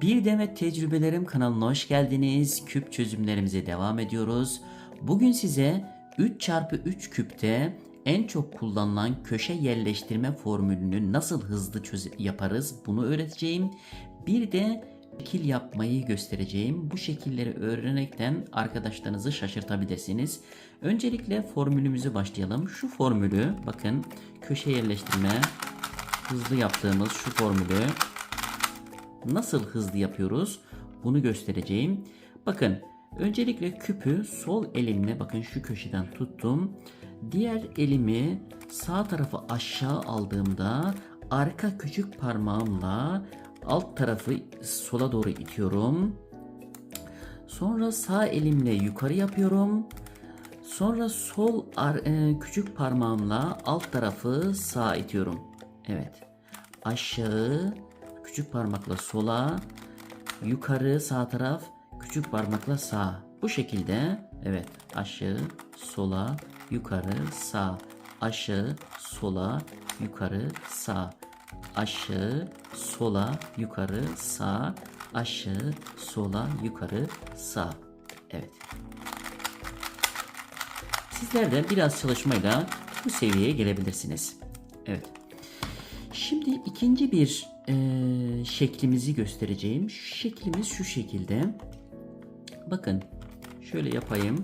Bir Demet Tecrübelerim kanalına hoş geldiniz. Küp çözümlerimize devam ediyoruz. Bugün size 3x3 küpte en çok kullanılan köşe yerleştirme formülünü nasıl hızlı çöz yaparız bunu öğreteceğim. Bir de şekil yapmayı göstereceğim. Bu şekilleri öğrenerekten arkadaşlarınızı şaşırtabilirsiniz. Öncelikle formülümüzü başlayalım. Şu formülü bakın köşe yerleştirme hızlı yaptığımız şu formülü nasıl hızlı yapıyoruz bunu göstereceğim. Bakın öncelikle küpü sol elimle bakın şu köşeden tuttum. Diğer elimi sağ tarafı aşağı aldığımda arka küçük parmağımla alt tarafı sola doğru itiyorum. Sonra sağ elimle yukarı yapıyorum. Sonra sol ar- e, küçük parmağımla alt tarafı sağa itiyorum. Evet. Aşağı küçük parmakla sola, yukarı sağ taraf, küçük parmakla sağ. Bu şekilde evet aşağı, sola, yukarı, sağ. Aşağı, sola, yukarı, sağ. Aşağı, sola, yukarı, sağ. Aşağı, sola, yukarı, sağ. Evet. Sizler de biraz çalışmayla bu seviyeye gelebilirsiniz. Evet. Şimdi ikinci bir eee, şeklimizi göstereceğim. Şeklimiz şu şekilde. Bakın şöyle yapayım.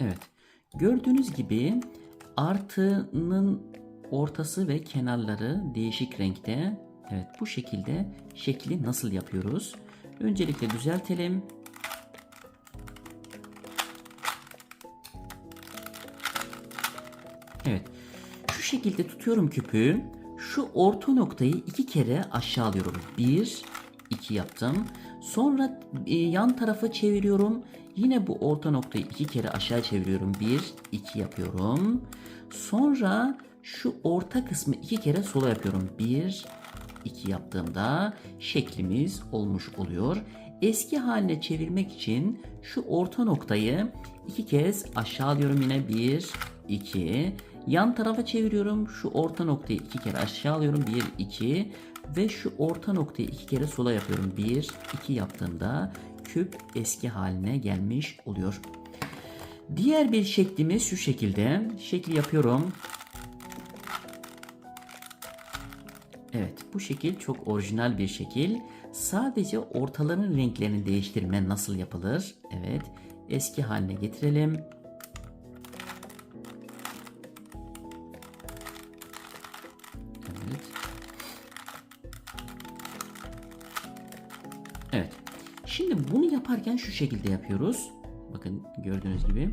Evet. Gördüğünüz gibi artının ortası ve kenarları değişik renkte. Evet bu şekilde şekli nasıl yapıyoruz? Öncelikle düzeltelim. Evet. Şu şekilde tutuyorum küpü. Şu orta noktayı iki kere aşağı alıyorum. Bir, iki yaptım. Sonra e, yan tarafa çeviriyorum. Yine bu orta noktayı iki kere aşağı çeviriyorum. Bir, iki yapıyorum. Sonra şu orta kısmı iki kere sola yapıyorum. Bir, iki yaptığımda şeklimiz olmuş oluyor. Eski haline çevirmek için şu orta noktayı iki kez aşağı alıyorum yine bir, iki. Yan tarafa çeviriyorum. Şu orta noktayı iki kere aşağı alıyorum. Bir, iki. Ve şu orta noktayı iki kere sola yapıyorum. Bir, iki yaptığımda küp eski haline gelmiş oluyor. Diğer bir şeklimiz şu şekilde. Şekli yapıyorum. Evet bu şekil çok orijinal bir şekil. Sadece ortaların renklerini değiştirme nasıl yapılır? Evet eski haline getirelim. Evet. Şimdi bunu yaparken şu şekilde yapıyoruz. Bakın gördüğünüz gibi.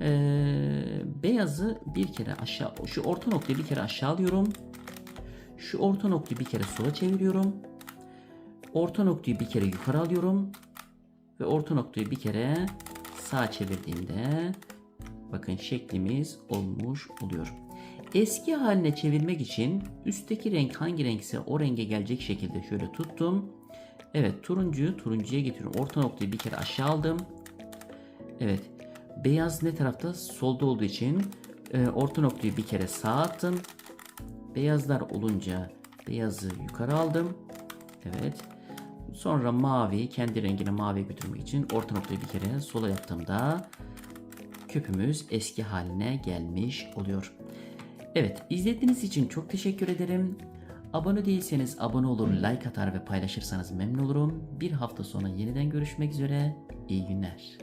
Ee, beyazı bir kere aşağı, şu orta noktayı bir kere aşağı alıyorum. Şu orta noktayı bir kere sola çeviriyorum. Orta noktayı bir kere yukarı alıyorum. Ve orta noktayı bir kere sağa çevirdiğimde bakın şeklimiz olmuş oluyor. Eski haline çevirmek için üstteki renk hangi renkse o renge gelecek şekilde şöyle tuttum. Evet turuncuyu turuncuya getiriyorum. Orta noktayı bir kere aşağı aldım. Evet beyaz ne tarafta? Solda olduğu için e, orta noktayı bir kere sağa attım. Beyazlar olunca beyazı yukarı aldım. Evet. Sonra mavi kendi rengine mavi götürmek için orta noktayı bir kere sola yaptığımda küpümüz eski haline gelmiş oluyor. Evet izlediğiniz için çok teşekkür ederim. Abone değilseniz abone olur, like atar ve paylaşırsanız memnun olurum. Bir hafta sonra yeniden görüşmek üzere. İyi günler.